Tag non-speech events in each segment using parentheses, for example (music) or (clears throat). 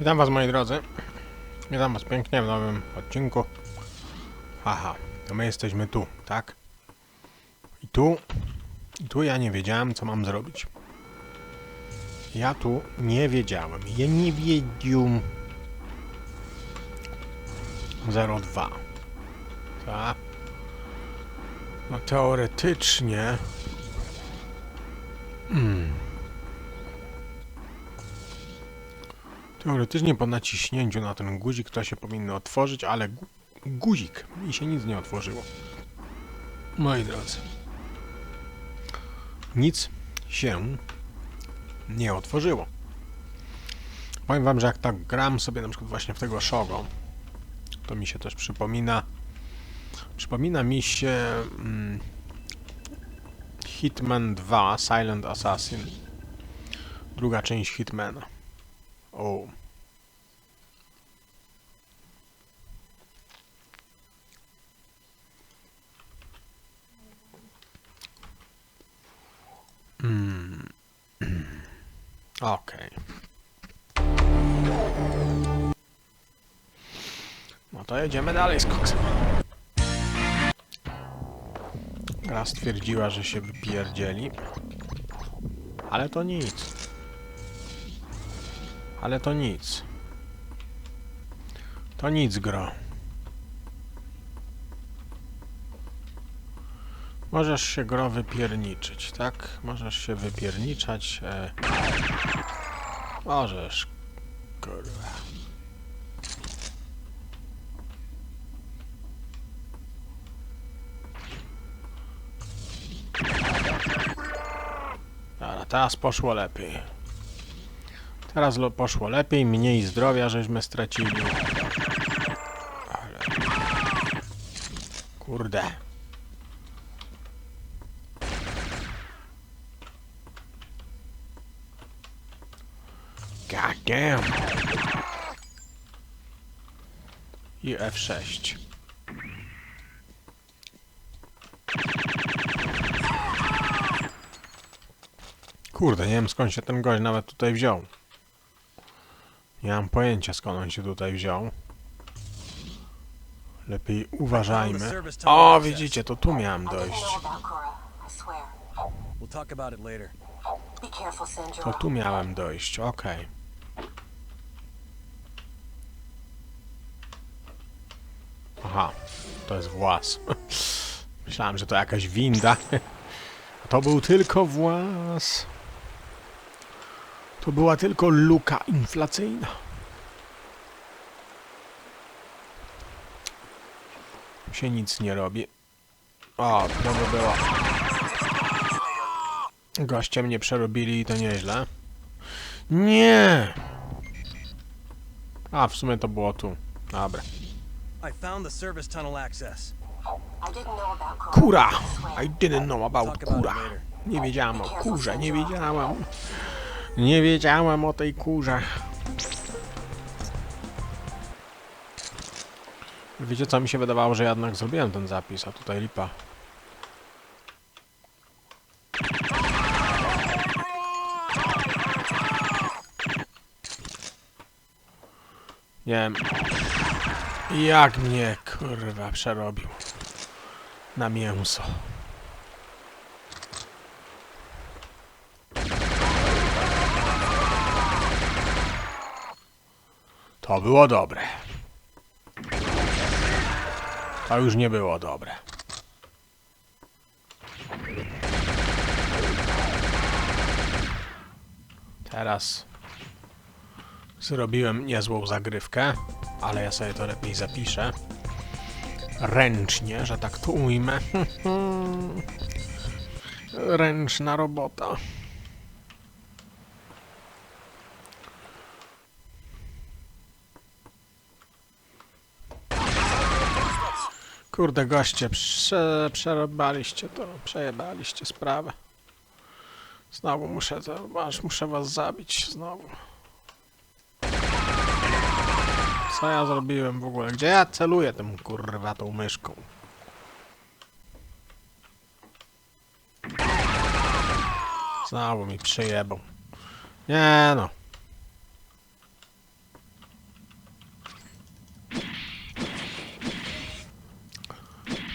Witam was moi drodzy. Witam was pięknie w nowym odcinku. Aha, to my jesteśmy tu, tak? I tu, i tu ja nie wiedziałem co mam zrobić. Ja tu nie wiedziałem. Ja nie wiedziałem. 02. Tak. No teoretycznie. Hmm. Teoretycznie po naciśnięciu na ten guzik to się powinno otworzyć, ale gu guzik i się nic nie otworzyło. Moi drodzy. Nic się nie otworzyło. Powiem wam, że jak tak gram sobie na przykład właśnie w tego Shogo, to mi się też przypomina przypomina mi się mm, Hitman 2 Silent Assassin druga część Hitmana o Mm. (clears throat) Okej. No to jedziemy dalej z koksem. Gra stwierdziła, że się wypierdzieli. Ale to nic. Ale to nic. To nic, gro. Możesz się, gro, wypierniczyć, tak? Możesz się wypierniczać. E... Możesz. Kurwa. Dobra, teraz poszło lepiej. Teraz poszło lepiej, mniej zdrowia żeśmy stracili. Ale... Kurde. Damn. I F6. Kurde, nie wiem skąd się ten gość nawet tutaj wziął. Nie mam pojęcia skąd on się tutaj wziął. Lepiej uważajmy. O, widzicie, to tu miałem dojść. To tu miałem dojść, okej. Aha, to jest włas. Myślałem, że to jakaś winda. To był tylko włas. To była tylko luka inflacyjna. Się nic nie robi. O, by było. Goście mnie przerobili i to nieźle. Nie! A, w sumie to było tu. Dobra. I found the service tunnel access. I didn't know about Cora. Kura! I didn't know about kura. Nie wiedziałam o kurze, nie wiedziałam. Nie wiedziałam o tej kurze. Wiecie co, mi się wydawało, że jednak zrobiłem ten zapis, a tutaj lipa. Nie wiem. Jak mnie, kurwa, przerobił. Na mięso. To było dobre. To już nie było dobre. Teraz zrobiłem niezłą zagrywkę, ale ja sobie to lepiej zapiszę. Ręcznie, że tak to ujmę. (laughs) Ręczna robota. Kurde goście, prze, przerobaliście to, przejebaliście sprawę. Znowu muszę to, aż muszę was zabić znowu. Co ja zrobiłem w ogóle? Gdzie ja celuję tym kurwa tą myszką? Znowu mi przyjebą. Nie no.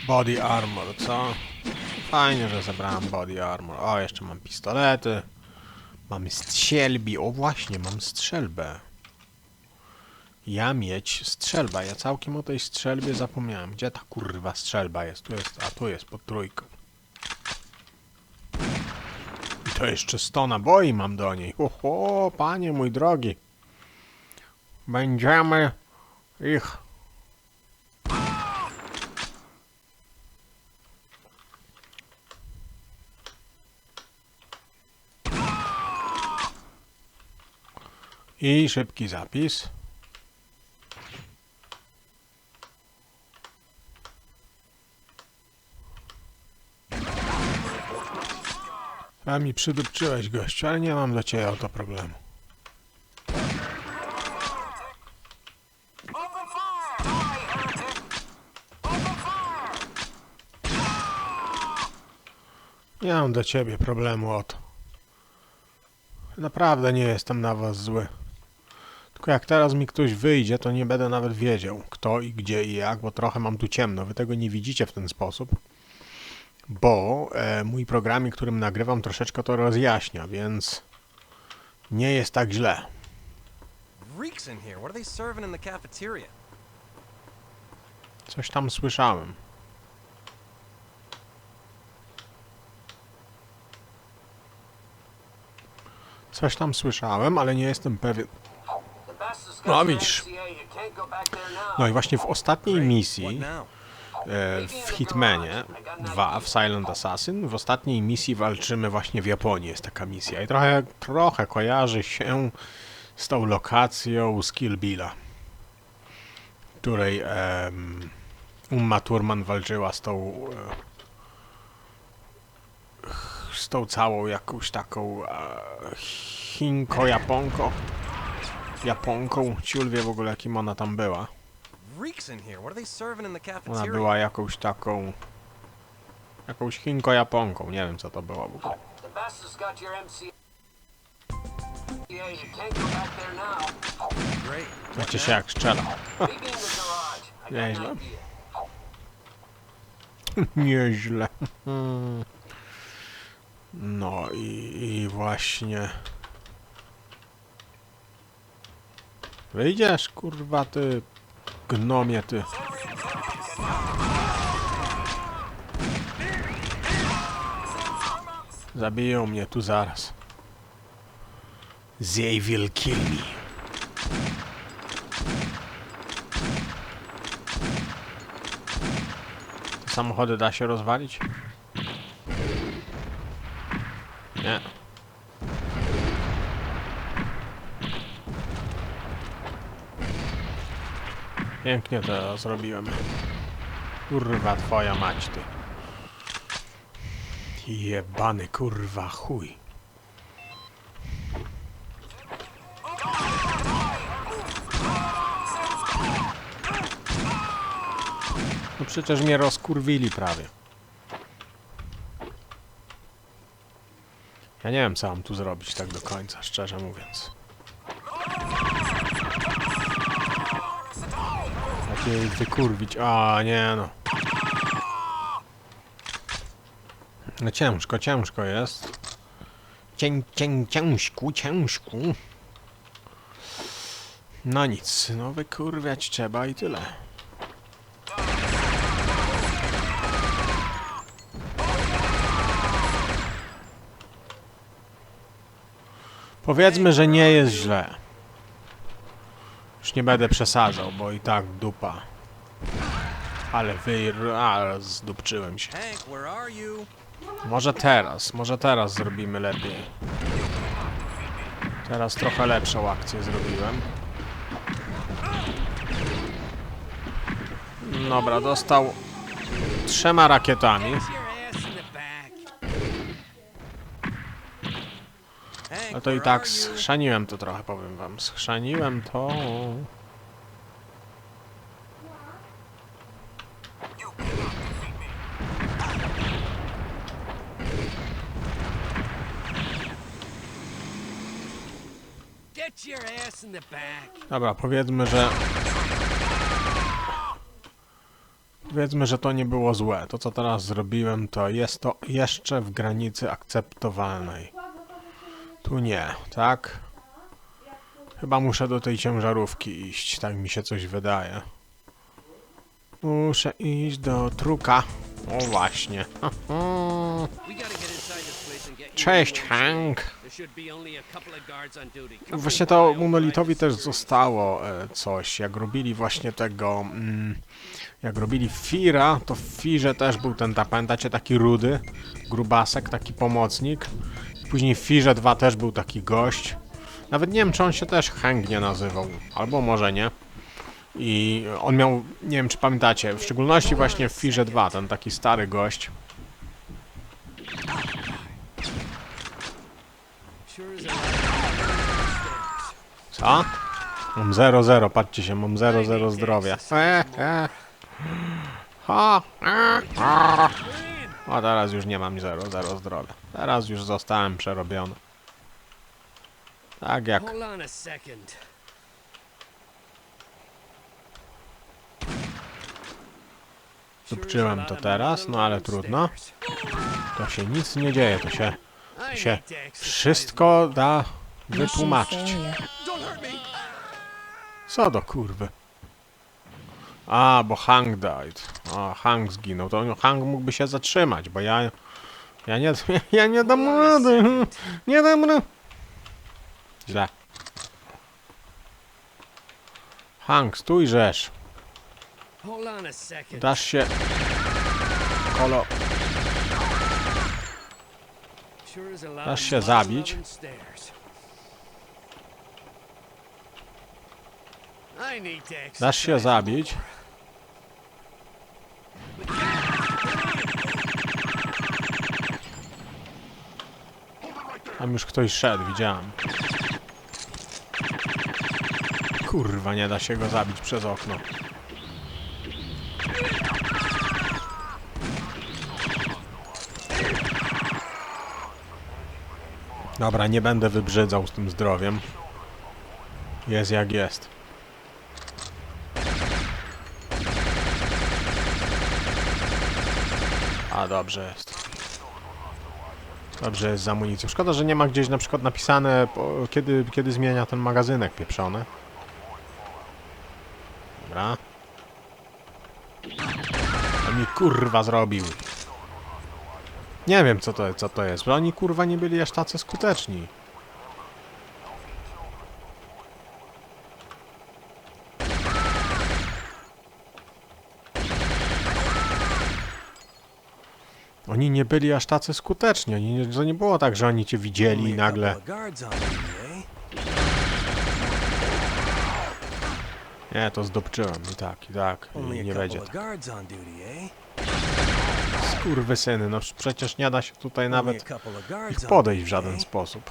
Body armor, co? Fajnie, że zebrałem body armor. O, jeszcze mam pistolety. Mam strzelbi. O właśnie, mam strzelbę. Ja mieć strzelba. Ja całkiem o tej strzelbie zapomniałem. Gdzie ta kurwa strzelba jest? Tu jest, a tu jest pod trójką. I to jeszcze 100 naboi mam do niej. Oho, panie mój drogi. Będziemy ich I szybki zapis. A mi przydupczyłeś gościu, ale nie mam do ciebie o to problemu. Nie mam do ciebie problemu o to. Naprawdę nie jestem na was zły. Tylko jak teraz mi ktoś wyjdzie, to nie będę nawet wiedział kto i gdzie i jak, bo trochę mam tu ciemno. Wy tego nie widzicie w ten sposób, bo e, mój programik, którym nagrywam, troszeczkę to rozjaśnia, więc nie jest tak źle. Coś tam słyszałem. Coś tam słyszałem, ale nie jestem pewien. No widzisz. No i właśnie w ostatniej misji w Hitmanie 2 w Silent Assassin w ostatniej misji walczymy właśnie w Japonii. Jest taka misja i trochę, trochę kojarzy się z tą lokacją z Kill Billa, której em, Uma Thurman walczyła z tą e, z tą całą jakąś taką e, Chinko-Japonką. Japonką. Ciul wie w ogóle jakim ona tam była. Reeks in here. What are they serving in the Ona cafeteria? była jakąś taką. Jakąś Chinko-Japonką. Nie wiem co to było w ogóle. The bastard's got your MC. Yeah, you can't go back there now. Great. Znacie się jak strzela. Maybe in the garage. I got an Nieźle. idea. (laughs) Nieźle. No i, i właśnie. Wyjdziesz, kurwa, ty gnomie, ty. Zabiją mnie tu zaraz. They will kill me. Te samochody da się rozwalić? Nie. Pięknie to zrobiłem. Kurwa twoja mać ty. Jebany kurwa chuj. No przecież mnie rozkurwili prawie. Ja nie wiem, co mam tu zrobić tak do końca, szczerze mówiąc. Jej wykurwić? A, nie no. No ciężko, ciężko jest. Cię, cię, ciężku, ciężku. No nic, no wykurwiać trzeba i tyle. Powiedzmy, że nie jest źle. Już nie będę przesadzał, bo i tak dupa. Ale wyr... A, zdupczyłem się. Może teraz, może teraz zrobimy lepiej. Teraz trochę lepszą akcję zrobiłem. Dobra, dostał trzema rakietami. Your ass in the back. No to i tak schrzaniłem to trochę, powiem wam. Schrzaniłem to. Dobra, powiedzmy, że... Powiedzmy, że to nie było złe. To, co teraz zrobiłem, to jest to jeszcze w granicy akceptowalnej. Tu nie, tak? Chyba muszę do tej ciężarówki iść, tak mi się coś wydaje. Muszę iść do truka. O właśnie. (laughs) Cześć. Hank. Właśnie to Monolitowi też zostało e, coś. Jak robili właśnie tego. Mm, jak robili Fira, to w Firze też był ten, ta, pamiętacie, taki rudy, grubasek, taki pomocnik. Później w Firze 2 też był taki gość. Nawet nie wiem, czy on się też Hank nie nazywał, albo może nie. I on miał, nie wiem czy pamiętacie, w szczególności właśnie w Firze 2, ten taki stary gość. Co? Mam 0-0, patrzcie się, mam 0-0 zdrowia. E, e. Ha. A teraz już nie mam 0-0 zdrowia. Teraz już zostałem przerobiony. Tak jak lot to teraz, no ale trudno. to się nic nie dzieje, to się, się to exercise wszystko da wytłumaczyć. Co do kurwy? A, bo Hank died. A, Hank zginął. To Hank mógłby się zatrzymać, bo ja... Ja nie, (laughs) ja nie dam rady. Nie dam rady. Źle. On a second. Dasz się... Kolo... Dasz się zabić. Dasz się zabić. Tam już ktoś szedł, widziałem. Kurwa, nie da się go zabić przez okno. Dobra, nie będę wybrzydzał z tym zdrowiem. Jest jak jest. A, dobrze jest. Dobrze jest z amunicją. Szkoda, że nie ma gdzieś na przykład napisane, kiedy, kiedy zmienia ten magazynek pieprzony. Dobra. To mi kurwa zrobił. Nie wiem co to, co to jest, bo oni kurwa nie byli aż tacy skuteczni. Oni nie byli aż tacy skuteczni. Oni, nie- to nie było tak, że oni cię widzieli i nagle... Nie, to zdobczyłem. I tak, i tak. I nie będzie tak. eh? Skurwysyny, no przecież nie da się tutaj nawet ich podejść w żaden eh? sposób.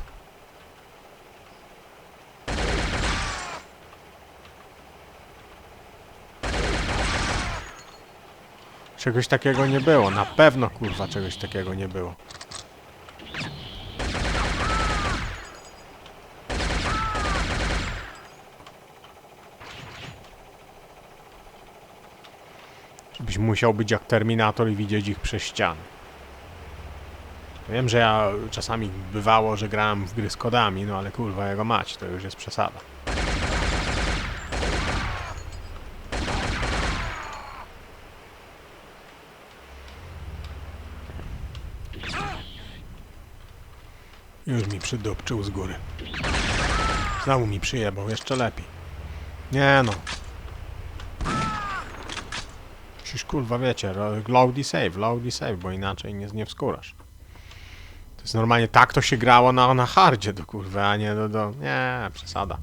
Czegoś takiego nie było. Na pewno, kurwa, czegoś takiego nie było. Żebyś musiał być jak Terminator i widzieć ich przez ściany. Wiem, że ja czasami bywało, że grałem w gry z kodami, no ale kurwa jego mać, to już jest przesada. Już mi przydupczył z góry. Znowu mi przyjebał, jeszcze lepiej. Nie no. Musisz kurwa wiecie, i save, load i save, bo inaczej nie, nie wskórasz. To jest normalnie tak to się grało na, na hardzie do kurwa, a nie do, do... Nie, przesada.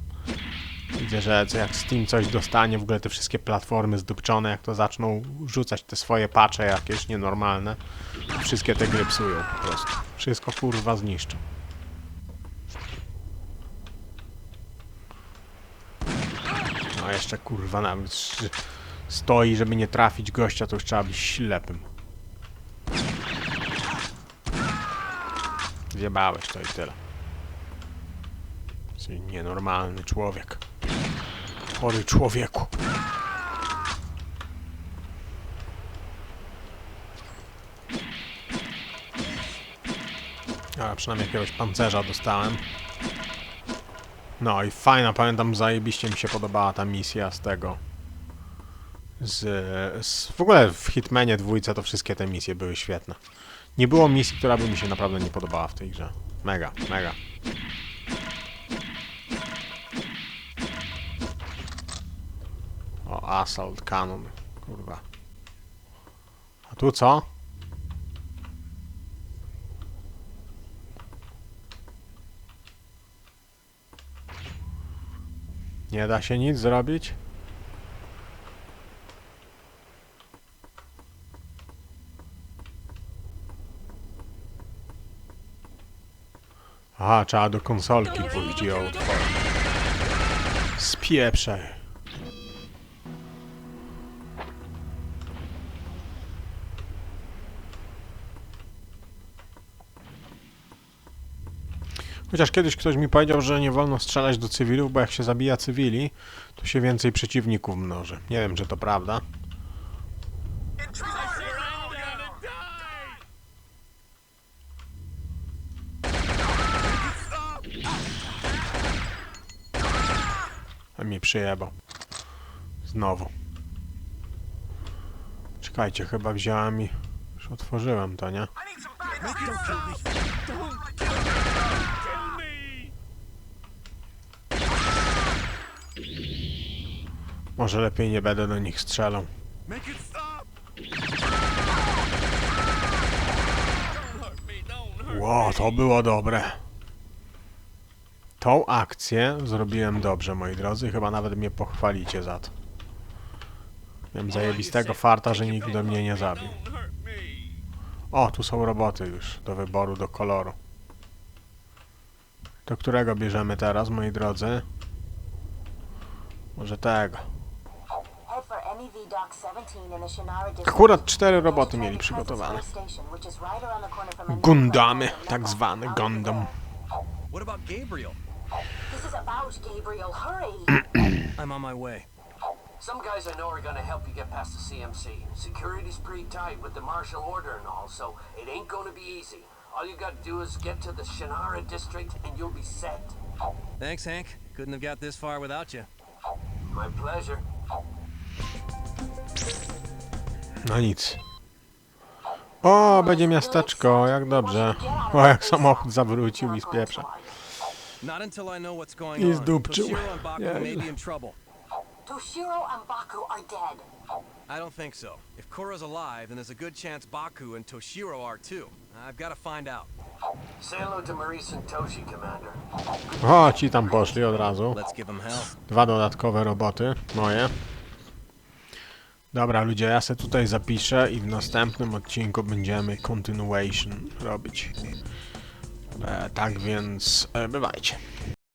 Widzę, że jak Steam coś dostanie, w ogóle te wszystkie platformy zdupczone, jak to zaczną rzucać te swoje pacze jakieś nienormalne, wszystkie te gry psują po prostu. Wszystko kurwa zniszczą. A jeszcze kurwa nam stoi, żeby nie trafić gościa, to już trzeba być ślepym. Zjebałeś to i tyle. Jesteś nienormalny człowiek. Chory człowieku. A przynajmniej jakiegoś pancerza dostałem. No i fajna, pamiętam, zajebiście mi się podobała ta misja z tego. Z, z, w ogóle w Hitmanie dwójce to wszystkie te misje były świetne. Nie było misji, która by mi się naprawdę nie podobała w tej grze. Mega, mega. O, Assault Cannon. Kurwa. A tu co? Nie da się nic zrobić? Aha, trzeba do konsolki pójść i ją otworzyć. Spieprzaj. Chociaż kiedyś ktoś mi powiedział, że nie wolno strzelać do cywilów, bo jak się zabija cywili, to się więcej przeciwników mnoży. Nie wiem, czy to prawda. A mnie przyjebał. Znowu. Czekajcie, chyba wziąłem i... Już otworzyłem to, nie? Może lepiej nie będę do nich strzelał. Ło, to było dobre. Tą akcję zrobiłem dobrze, moi drodzy. Chyba nawet mnie pochwalicie za to. Miałem zajebistego farta, że nikt do mnie nie zabił. O, tu są roboty już do wyboru, do koloru. Do którego bierzemy teraz, moi drodzy? Może tego. Akurat cztery roboty mieli przygotowane. Presence Space Station, which is right around the corner from a new Gundamy, tak level. zwane Gundam. What about Gabriel? This is about Gabriel. Hurry! (clears throat) I'm on my way. Some guys I know are gonna help you get past the CMC. Security's pretty tight with the martial order and all, so it ain't gonna be easy. All you gotta do is get to the Shannara district and you'll be set. Thanks, Hank. Couldn't have got this far without you. My pleasure. No nic. O, będzie miasteczko, jak dobrze. O, jak samochód zawrócił i spieprza. I know what's going He's on. dupczył. Toshiro and Baku are dead. I don't think so. If Kura's alive, then there's a good chance Baku and Toshiro are too. I've got to find out. Say hello to Maurice and Toshi, Commander. O, ci tam poszli od razu. Let's give them hell. Dwa dodatkowe roboty, moje. Dobra, ludzie, ja se tutaj zapiszę i w następnym odcinku będziemy continuation robić. E, tak więc, e, bywajcie.